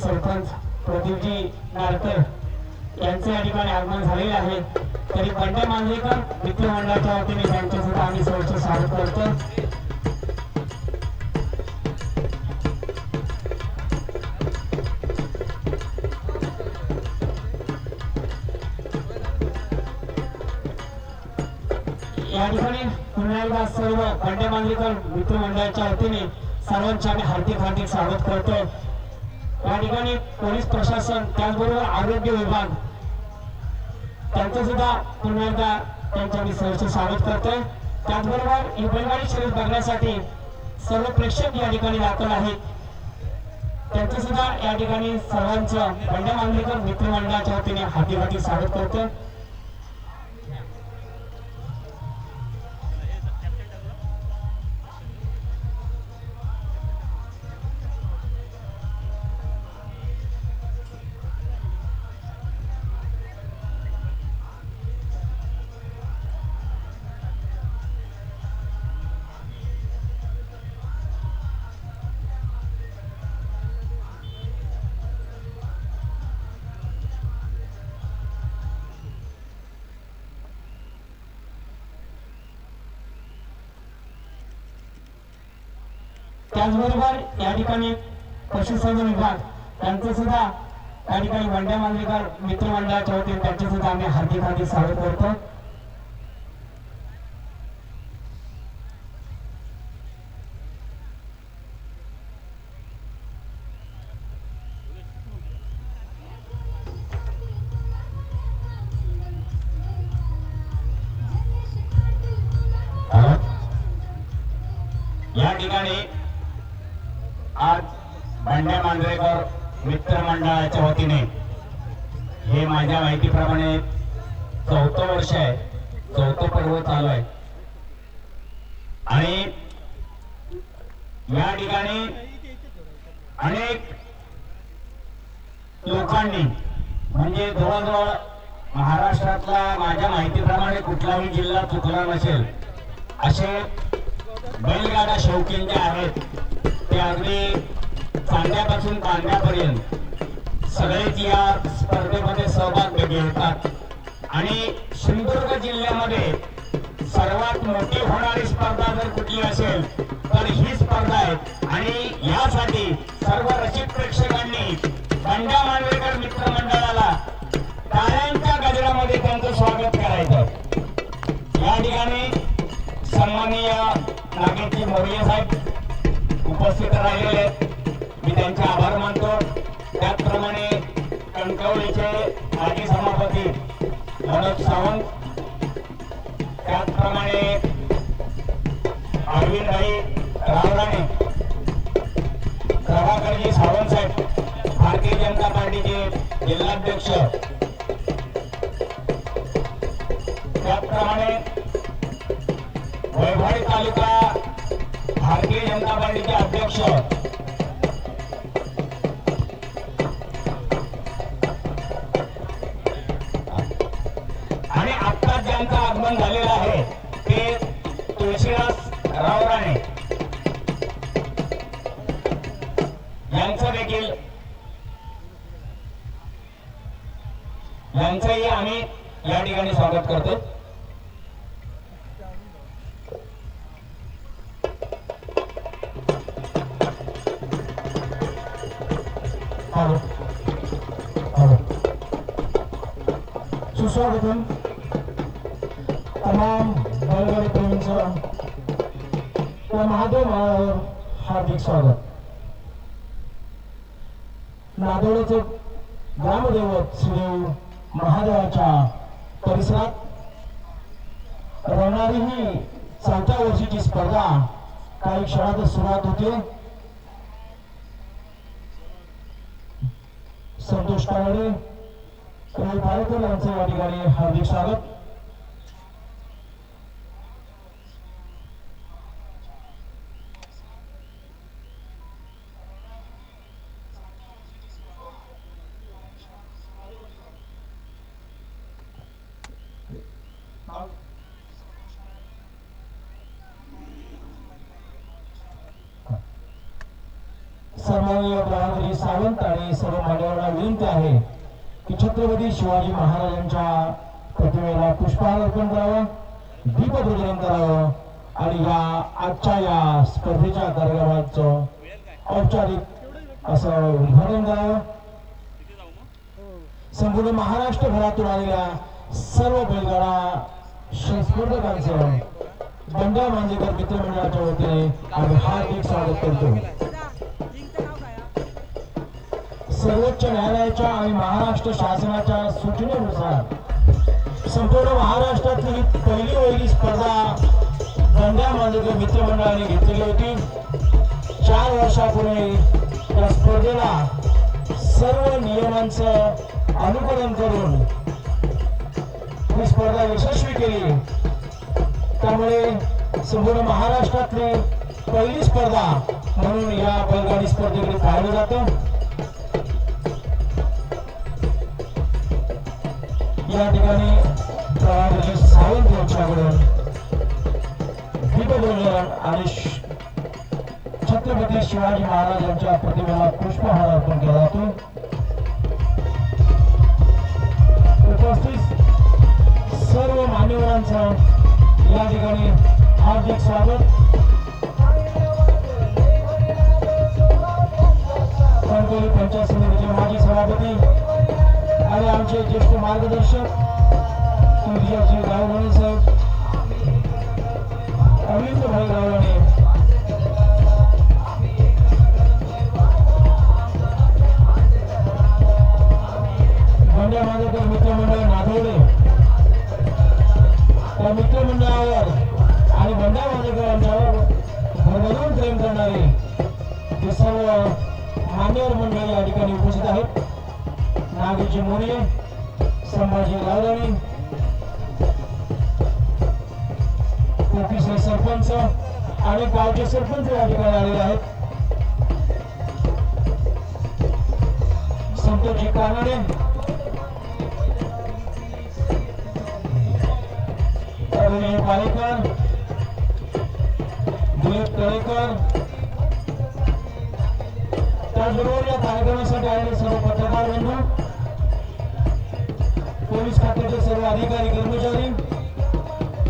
सरपंच प्रदीपजी नारकर यांचे या ठिकाणी आगमन झालेले आहे. तरी बंड्या मांजरेकर मित्रमंडळाच्या वतीने त्यांचे सुद्धा आम्ही सहर्ष स्वागत करतो या ठिकाणी पुन्हा एकदा सर्व बंडे मांजरेकर मित्रमंडळाच्या वतीने सर्वांचे आम्ही हार्दिक हार्दिक स्वागत करतो. या ठिकाणी पोलीस प्रशासन त्याचबरोबर आरोग्य विभाग त्यांचं सुद्धा पुन्हा एकदा त्यांच्या मी सहर्ष स्वागत करतोय. त्याचबरोबर ही बैलगाडी शर्यत बघण्यासाठी सर्व प्रेक्षक या ठिकाणी दाखल आहेत. त्यांचं सुद्धा या ठिकाणी सर्वांचं बंड्या मांडलेकर मित्रमंडळाच्या वतीने हाती हार्दिक स्वागत करतोय. त्याचबरोबर या ठिकाणी पशुसंवर्धन विभाग यांचं सुद्धा या ठिकाणी वंड्या मांजरेकर मित्रमंडळाच्या वतीने त्यांचे सुद्धा आम्ही हार्दिक हार्दिक स्वागत करतो. मंडळाच्या वतीने. हे माझ्या माहितीप्रमाणे चौथं वर्ष आहे. चौथं पर्व चालू आहे. आणि या ठिकाणी अनेक लोकांनी म्हणजे जवळजवळ महाराष्ट्रातला माझ्या माहितीप्रमाणे कुठलाही जिल्हा चुकला नसेल असे बैलगाडा शौकीन जे आहेत ते अगदी चांद्यापासून कांद्यापर्यंत सगळेच या स्पर्धेमध्ये सहभाग घेतात आणि सिंधुदुर्ग जिल्ह्यामध्ये सर्वात मोठी होणारी स्पर्धा जर कुठली असेल तर ही स्पर्धा आहे. आणि यासाठी सर्व रसिक प्रेक्षकांनी बंडा मांडवेकर मित्रमंडळाला टाळ्यांच्या गजरामध्ये त्यांचं स्वागत करायचं या ठिकाणी सन्माननीय नागेशजी मोरिये साहेब उपस्थित राहिलेले आहेत. जिल्हाध्यक्ष. त्याचप्रमाणे वैभवी तालुका भारतीय जनता पार्टीचे अध्यक्ष. आणि आत्ताच ज्यांचं आगमन झालेलं आम्ही या ठिकाणी स्वागत करतो. सुस्वागतम. तमाम बैलगाडी प्रेमींचं या महादेव माळावर हार्दिक स्वागत. नांदेडचे ग्रामदैवत श्रीदेव महादेवाच्या परिसरात रंगणारी ही चौथ्या वर्षीची स्पर्धा काही क्षणातच सुरुवात होते. संतोष कावडे रवी पारेकर यांचे या ठिकाणी हार्दिक स्वागत. सन्माननीय प्रधानमंत्री सावंत आणि सर्व मान्यवरांना विनंती आहे की छत्रपती शिवाजी महाराजांच्या प्रतिमेला पुष्पहार अर्पण करावं दीपप्रज्वलन करावं आणि या आजच्या या स्पर्धेच्या कार्यक्रमाचं औपचारिक असं उद्घाटन करावं. संपूर्ण महाराष्ट्र भरातून आलेल्या सर्व बैलगाडा स्पर्धकांचं बंडा मांजेकर मित्रमंडळाच्या वतीने आम्ही हार्दिक स्वागत करतो. सर्वोच्च न्यायालयाच्या आणि महाराष्ट्र शासनाच्या सूचनेनुसार संपूर्ण महाराष्ट्रातली ही पहिली वहिली स्पर्धा बंड्या मांजेकर मित्रमंडळाने घेतलेली होती. चार वर्षापूर्वी त्या स्पर्धेला सर्व नियमांचं अनुकरण करून ही स्पर्धा यशस्वी केली. त्यामुळे संपूर्ण महाराष्ट्रातली पहिली स्पर्धा म्हणून या बैलगाडी स्पर्धेकडे पाहिलं जातं. या ठिकाणी प्रवासी सावंत यांच्याकडून दीपप्रज्वलन आणि छत्रपती शिवाजी महाराज यांच्या प्रतिमेला पुष्पहार अर्पण केला जातो. हार्दिक स्वागत कणकवली पंचायत समितीचे माजी सभापती आणि आमचे ज्येष्ठ मार्गदर्शक तुळजाजी गावराणे साहेब अरविंद भाई बंड्या माझ्याकडे मित्रमंडळ नागवडे त्या मित्रमंडळावर आणि बंडा वाजेकरांच्यावर भरभरून प्रेम करणारे हे सर्व मान्यवर मंडळी या ठिकाणी उपस्थित आहेत. नागेची मोरे संभाजी गावराणे कोपीचे सरपंच आणि गावचे सरपंच या ठिकाणी आलेले आहेत. संतोषजी कानडे पालेकर दिलीप तळेकर त्याचबरोबर या कार्यक्रमासाठी आलेले सर्व पत्रकार बंधू पोलीस खात्याचे सर्व अधिकारी कर्मचारी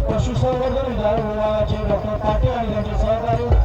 पशुसंवर्धन विभागाचे डॉक्टर पाटील आणि त्यांचे सहकारी